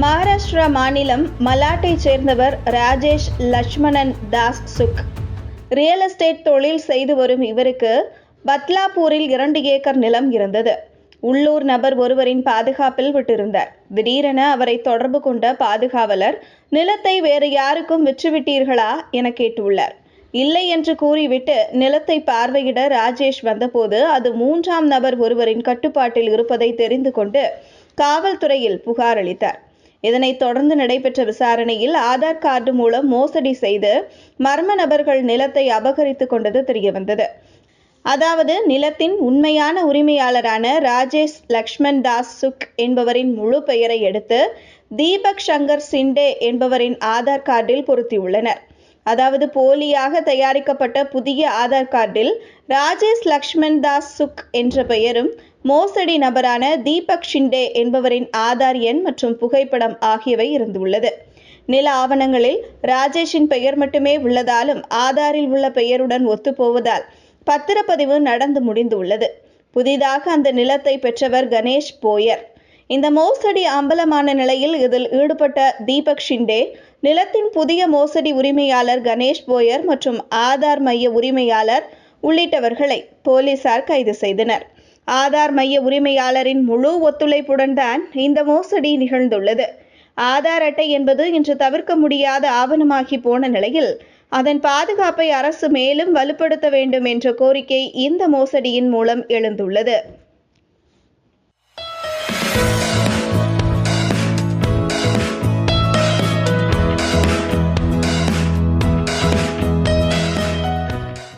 மகாராஷ்டிரா மாநிலம் மலாட்டைச் சேர்ந்தவர் ராஜேஷ் லட்சுமணன் தாஸ் சுக். ரியல் எஸ்டேட் தொழில் செய்து வரும் இவருக்கு பத்லாப்பூரில் இரண்டு ஏக்கர் நிலம் இருந்தது. உள்ளூர் நபர் ஒருவரின் பாதுகாப்பில் விட்டிருந்தார். திடீரென அவரை தொடர்பு கொண்ட பாதுகாவலர் நிலத்தை வேறு யாருக்கும் விற்றுவிட்டீர்களா? என கேட்டுள்ளார். இல்லை என்று கூறிவிட்டு நிலத்தை பார்வையிட ராஜேஷ் வந்தபோது அது மூன்றாம் நபர் ஒருவரின் கட்டுப்பாட்டில் இருப்பதை தெரிந்து கொண்டு காவல்துறையில் புகார் அளித்தார். இதனைத் தொடர்ந்து நடைபெற்ற விசாரணையில் ஆதார் கார்டு மூலம் மோசடி செய்து மர்ம நபர்கள் நிலத்தை அபகரித்துக் கொண்டது தெரியவந்தது. அதாவது நிலத்தின் உண்மையான உரிமையாளரான ராஜேஷ் லக்ஷ்மண் தாஸ் சுக் என்பவரின் முழு பெயரை எடுத்து தீபக் சங்கர் சிண்டே என்பவரின் ஆதார் கார்டில் பொருத்தியுள்ளனர். அதாவது போலியாக தயாரிக்கப்பட்ட புதிய ஆதார் கார்டில் ராஜேஷ் லக்ஷ்மண் தாஸ் சுக் என்ற பெயரும் மோசடி நபரான தீபக் ஷிண்டே என்பவரின் ஆதார் எண் மற்றும் புகைப்படம் ஆகியவை இருந்துள்ளது. நில ஆவணங்களில் ராஜேஷின் பெயர் மட்டுமே உள்ளதாலும் ஆதாரில் உள்ள பெயருடன் ஒத்துப்போவதால் பத்திரப்பதிவு நடந்து முடிந்துள்ளது. புதிதாக அந்த நிலத்தை பெற்றவர் கணேஷ் போயர். இந்த மோசடி அம்பலமான நிலையில் இதில் ஈடுபட்ட தீபக் ஷிண்டே நிலத்தின் புதிய மோசடி உரிமையாளர் கணேஷ் போயர் மற்றும் ஆதார் மைய உரிமையாளர் உள்ளிட்டவர்களை போலீசார் கைது செய்தனர். ஆதார் மைய உரிமையாளரின் முழு ஒத்துழைப்புடன் தான் இந்த மோசடி நிகழ்ந்துள்ளது. ஆதார் அட்டை என்பது இன்று தவிர்க்க முடியாத ஆவணமாகி போன நிலையில் அதன் பாதுகாப்பை அரசு மேலும் வலுப்படுத்த வேண்டும் என்ற கோரிக்கை இந்த மோசடியின் மூலம் எழுந்துள்ளது.